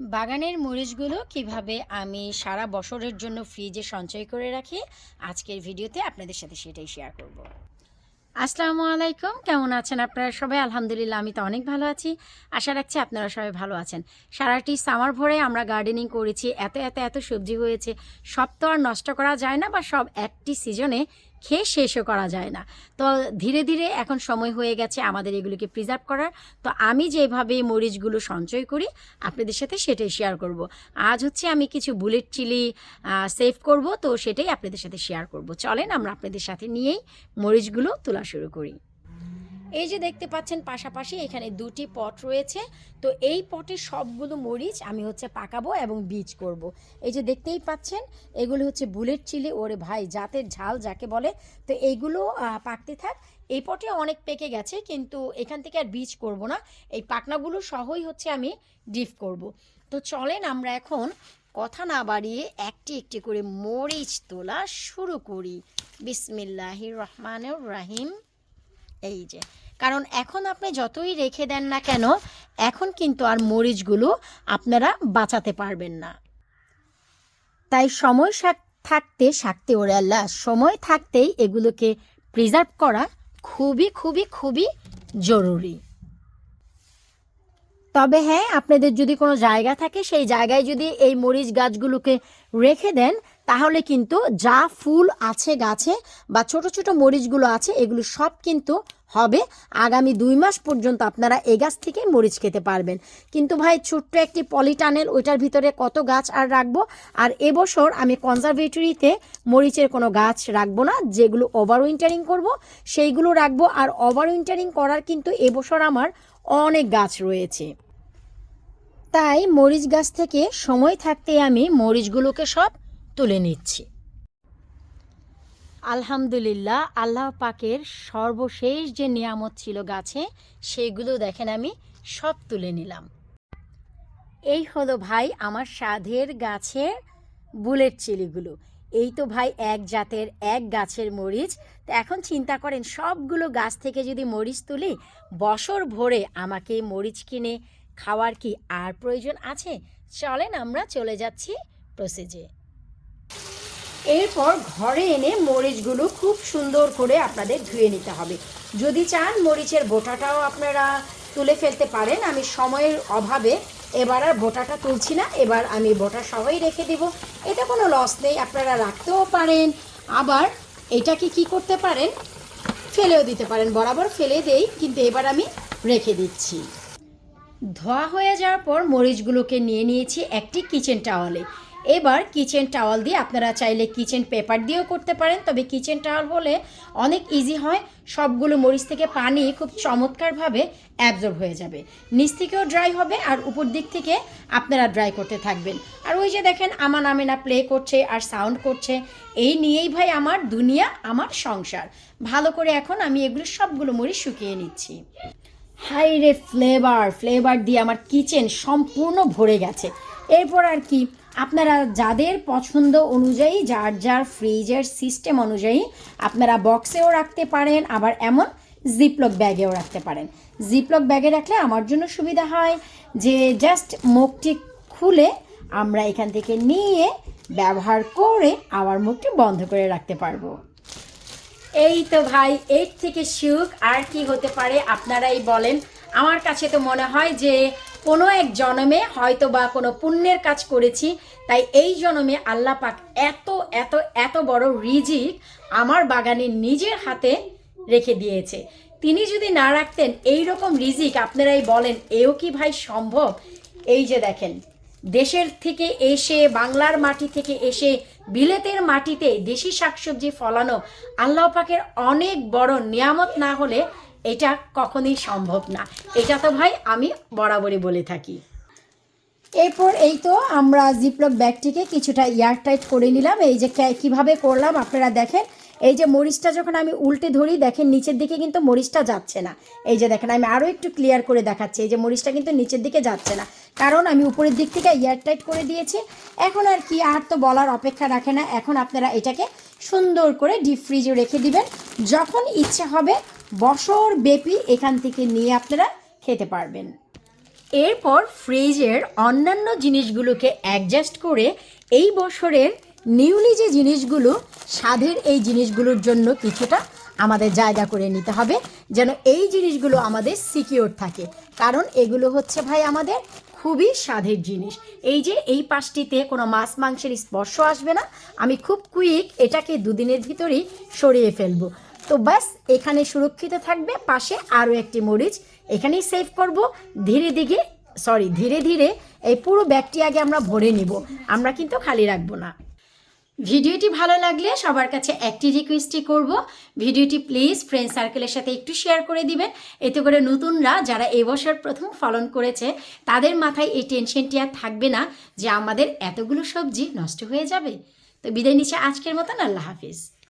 বাগানের মরিচগুলো কীভাবে আমি সারা বছরের জন্য ফ্রিজে সঞ্চয় করে রাখি, আজকের ভিডিওতে আপনাদের সাথে সেটাই শেয়ার করব। আসসালামু আলাইকুম, কেমন আছেন আপনারা সবাই? আলহামদুলিল্লাহ, আমি তো অনেক ভালো আছি। আশা রাখছি আপনারা সবাই ভালো আছেন। সারাটি সামার ভরে আমরা গার্ডেনিং করেছি, এত এত এত সবজি হয়েছে। সব তো আর নষ্ট করা যায় না বা সব একটি সিজনে খেয়ে শেষও করা যায় না। তো ধীরে ধীরে এখন সময় হয়ে গেছে আমাদের এগুলিকে প্রিজার্ভ করার। তো আমি যেভাবে মরিচগুলো সঞ্চয় করি, আপনাদের সাথে সেটাই শেয়ার করব। আজ হচ্ছে আমি কিছু বুলেট চিলি সেভ করব, তো সেটাই আপনাদের সাথে শেয়ার করব। চলেন আমরা আপনাদের সাথে নিয়েই মরিচগুলো তোলা শুরু করি। এই যে দেখতে পাচ্ছেন, পাশাপাশি এখানে দুটি পট রয়েছে। তো এই পটে সবগুলো মরিচ আমি হচ্ছে পাকাবো এবং বীজ করব। এই যে দেখতেই পাচ্ছেন, এগুলো হচ্ছে বুলেট চিলি, ওরে ভাই, জাতের ঝাল যাকে বলে। তো এইগুলো পাকতে থাক। এই পটে অনেক পেকে গেছে, কিন্তু এখান থেকে আর বীজ করব না। এই পাকনাগুলো সহই হচ্ছে আমি ডিপ করব। তো চলেন আমরা এখন কথা না বাড়িয়ে একটি একটি করে মরিচ তোলা শুরু করি। বিসমিল্লাহির রহমানুর রাহিম। এই যে। কারণ এখন আপনি যতই রেখে দেন না কেন, এখন কিন্তু আর মরিচগুলো আপনারা বাঁচাতে পারবেন না। তাই সময় থাকতে সাকতে ওরে আল্লাহ, সময় থাকতেই এগুলোকে প্রিজার্ভ করা খুবই খুবই খুবই জরুরি। তবে হ্যাঁ আপনাদের যদি কোনো জায়গা থাকে, সেই জায়গায় যদি এই মরিচ গাছগুলোকে রেখে দেন তাহলে কিন্তু যা ফুল আছে গাছে বা ছোট ছোট মরিচগুলো আছে, এগুলো সব কিন্তু হবে। আগামী দুই মাস পর্যন্ত আপনারা এ গাছ থেকে মরিচ খেতে পারবেন। কিন্তু ভাই, ছোট্ট একটি পলিটানেল, ওইটার ভিতরে কত গাছ আর রাখব? আর এবছর আমি কনজারভেটরিতে মরিচের কোনো গাছ রাখব না, যেগুলো ওভার উইন্টারিং করব, সেইগুলো রাখব। আর ওভার উইন্টারিং করার কিন্তু এবছর আমার অনেক গাছ রয়েছে। তাই মরিচ গাছ থেকে সময় থাকতে আমি মরিচগুলোকে সব তুলে নিচ্ছি। আলহামদুলিল্লাহ, আল্লাহ পাকের সর্বশেষ যে নিয়ামত ছিল গাছে, সেগুলো দেখেন আমি, সব তুলে নিলাম। এই হলো ভাই আমার সাধের গাছের বুলেট চিলিগুলো। এই তো ভাই এক জাতের এক গাছের মরিচ। তো এখন চিন্তা করেন, সবগুলো গাছ থেকে যদি মরিচ তুলি, বছর ভরে আমাকে মরিচ কিনে খাওয়ার কি আর প্রয়োজন আছে? চলেন আমরা চলে যাচ্ছি প্রসেজে এরপর ঘরে এনে মরিচগুলো খুব সুন্দর করে আপনাদের ধুয়ে নিতে হবে। যদি চান মরিচের বোটাটাও আপনারা তুলে ফেলতে পারেন, আমি সময়ের অভাবে এবার আর বোটাটা তুলছি না, এবার আমি বোটা সবাই রেখে দেব। এটা কোনো লস নেই, আপনারা রাখতেও পারেন। আবার এটাকে কি করতে পারেন? ফেলেও দিতে পারেন, বরাবর ফেলে দেই, কিন্তু এবার আমি রেখে দিচ্ছি। ধোয়া হয়ে যাওয়ার পর মরিচগুলোকে নিয়ে নিয়েছি একটি কিচেন টাওয়ালে এবার কিচেন টাওয়াল দিয়ে আপনারা চাইলে কিচেন পেপার দিয়েও করতে পারেন, তবে কিচেন টাওয়াল হলে অনেক ইজি হয়, সবগুলো মরিচ থেকে পানি খুব চমৎকারভাবে অ্যাবজর্ব হয়ে যাবে। নিচ থেকেও ড্রাই হবে আর উপর দিক থেকে আপনারা ড্রাই করতে থাকবেন। আর ওই যে দেখেন আমার নামে না প্লে করছে আর সাউন্ড করছে, এই নিয়েই ভাই আমার দুনিয়া, আমার সংসার। ভালো করে এখন আমি এগুলো সবগুলো মরিচ শুকিয়ে নিচ্ছি। হাই রে ফ্লেভার ফ্লেভার দিয়ে আমার কিচেন সম্পূর্ণ ভরে গেছে। এরপর আর কি আপনারা যাদের পছন্দ অনুযায়ী, যার যার ফ্রিজের সিস্টেম অনুযায়ী আপনারা বক্সেও রাখতে পারেন, আবার এমন জিপলক ব্যাগেও রাখতে পারেন। জিপলক ব্যাগে রাখলে আমার জন্য সুবিধা হয় যে জাস্ট মুখটি খুলে আমরা এখান থেকে নিয়ে ব্যবহার করে আবার মুখটি বন্ধ করে রাখতে পারব। এই তো ভাই এর থেকে সুখ, আর কি হতে পারে আপনারাই বলেন। আমার কাছে তো মনে হয় যে কোনো এক জনমে হয়তো বা কোনো পুণ্যের কাজ করেছি, তাই এই জনমে আল্লাহ পাক এত এত এত বড় রিজিক আমার বাগানে নিজের হাতে রেখে দিয়েছে। তিনি যদি না রাখতেন এই রকম রিজিক আপনারাই বলেন, এও কি ভাই সম্ভব? এই যে দেখেন, দেশের থেকে এসে, বাংলার মাটি থেকে এসে, বিলেতের মাটিতে দেশি শাকসবজি ফলানো আল্লাহ পাকের অনেক বড় নিয়ামত না হলে এটা কখনোই সম্ভব না। এটা তো ভাই আমি বরাবরই বলে থাকি। এরপর এই তো আমরা জিপলক ব্যাগটিকে কিছুটা এয়ারটাইট করে নিলাম। এই যে কীভাবে করলাম আপনারা দেখেন। এই যে মরিচটা যখন আমি উল্টে ধরি, দেখেন নিচের দিকে কিন্তু মরিচটা যাচ্ছে না। এই যে দেখেন, আমি আরও একটু ক্লিয়ার করে দেখাচ্ছি। এই যে মরিচটা কিন্তু নিচের দিকে যাচ্ছে না। কারণ আমি উপরের দিক থেকে এয়ারটাইট করে দিয়েছি। এখন আর কি, আর তো বলার অপেক্ষা রাখে না। এখন আপনারা এটাকে সুন্দর করে ডিপ ফ্রিজে রেখে দিবেন। যখন ইচ্ছে হবে বছর ব্যাপী এখান থেকে নিয়ে আপনারা খেতে পারবেন। এরপর ফ্রিজের অন্যান্য জিনিসগুলোকে অ্যাডজাস্ট করে এই বছরের নিউলি যে জিনিসগুলো, স্বাদের এই জিনিসগুলোর জন্য কিছুটা আমাদের জায়গা করে নিতে হবে, যেন এই জিনিসগুলো আমাদের সিকিওর থাকে। কারণ এগুলো হচ্ছে ভাই আমাদের খুবই স্বাদের জিনিস। এই যে এই পাশটিতে কোনো মাছ মাংসের স্পর্শ আসবে না, আমি খুব কুইক এটাকে দুদিনের ভিতরেই সরিয়ে ফেলব। তো ব্যাস, এখানে সুরক্ষিত থাকবে। পাশে আরও একটি মরিচ। এখানেই সেভ করব। ধীরে ধীরে সরি ধীরে ধীরে এই পুরো ব্যাগটি আগে আমরা ভরে নিব। আমরা কিন্তু খালি রাখব না। ভিডিওটি ভালো লাগলে সবার কাছে একটি রিকোয়েস্টই করব। ভিডিওটি প্লিজ ফ্রেন্ড সার্কেলের সাথে একটু শেয়ার করে দিবেন। এতে করে নতুনরা যারা এবছর প্রথম ফলন করেছে, তাদের মাথায় এই টেনশনটি আর থাকবে না যে আমাদের এতগুলো সবজি নষ্ট হয়ে যাবে। তো বিদায় নিচ্ছে আজকের মতন। আল্লাহ হাফিজ।